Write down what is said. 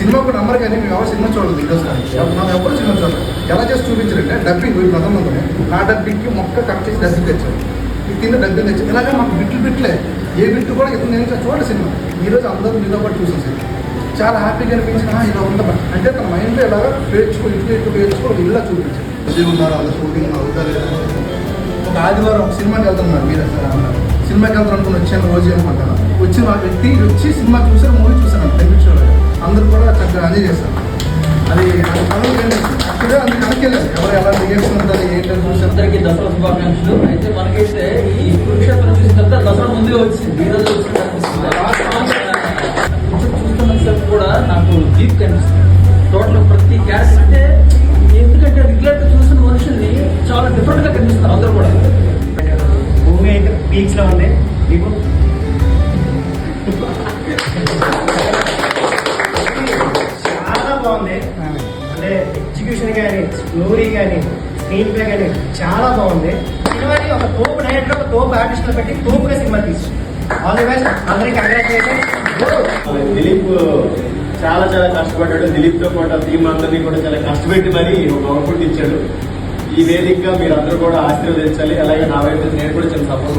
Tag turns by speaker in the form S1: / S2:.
S1: Cinema కూడా నమ్మరు కానీ మేము ఎవరు సినిమా చూడలేదు ఇంకోసారి మనం ఎప్పుడు సినిమా చూడలేదు ఎలా చేసి చూపించారంటే డబ్బింగ్ వీళ్ళు ప్రథమ ముందునే నా డబ్బింగ్కి మొక్క కట్ చేసి డబ్బింగ్ తెచ్చారు. ఈ కింద డబ్బింగ్ తెచ్చారు. ఇలాగే మాకు బిట్లు బిట్లే. ఏ బిట్టు కూడా ఇతను నేను చూడలేదు సినిమా. ఈరోజు అందరూ మీతో పాటు చూసాను సినిమా. చాలా హ్యాపీగా అనిపించిన "ఆ, ఇలా ఉందా అంటే తన మైండ్లో ఇలాగా పేర్చుకో ఇట్లు ఇట్లు పేర్చుకో ఇలా చూపించారు బిజీ ఉన్నారు అందరూ షూటింగ్ అవుతారు. ఒక ఆదివారం ఒక సినిమాకి వెళ్తున్నారు మీరు అన్నారు సినిమాకి వెళ్తారు అనుకుని వచ్చాను రోజు అనుకుంటాను వచ్చిన వ్యక్తి వచ్చి సినిమా చూసారు మూవీ చూసాను బెనిఫిట్ అందరూ కూడా చక్కగా ఎంజాయ్ చేస్తారు. అది యాక్చువల్గా అది కనుకెళ్ళారు ఎవరు ఎలా రియాక్షన్ ఉంటుంది ఏంటని చూసారు
S2: అందరికీ దసరా శుభాకాంక్షలు. అయితే మనకైతే ఈ కురుక్షేత్రం చూసిన తర్వాత దసరా ముందే వచ్చింది. ఈ వచ్చింది అనిపిస్తుంది. కొంచెం కూడా నాకు దీప్ కనిపిస్తుంది. టోటల్ ప్రతి
S3: బాగుంది. అంటే ఎగ్జిక్యూషన్ కానీ స్టోరీ కానీ స్క్రీన్ ప్లే కానీ చాలా బాగుంది. సినిమాని ఒక తోపు డైరెక్టర్ ఒక తోపు ఆర్టిస్ట్ పెట్టి తోపుగా సినిమా తీసు ఆల్ ది బెస్ట్ అందరికి కంగ్రాచులేషన్
S4: దిలీప్ చాలా చాలా కష్టపడ్డాడు. దిలీప్తో పాటు టీం అందరినీ కూడా చాలా కష్టపెట్టి మరి ఒక అవుట్పుట్ ఇచ్చాడు. ఈ వేదికగా మీరు అందరూ కూడా ఆశీర్వదించాలి. అలాగే నా వైపు నేను కూడా చాలా సపోర్ట్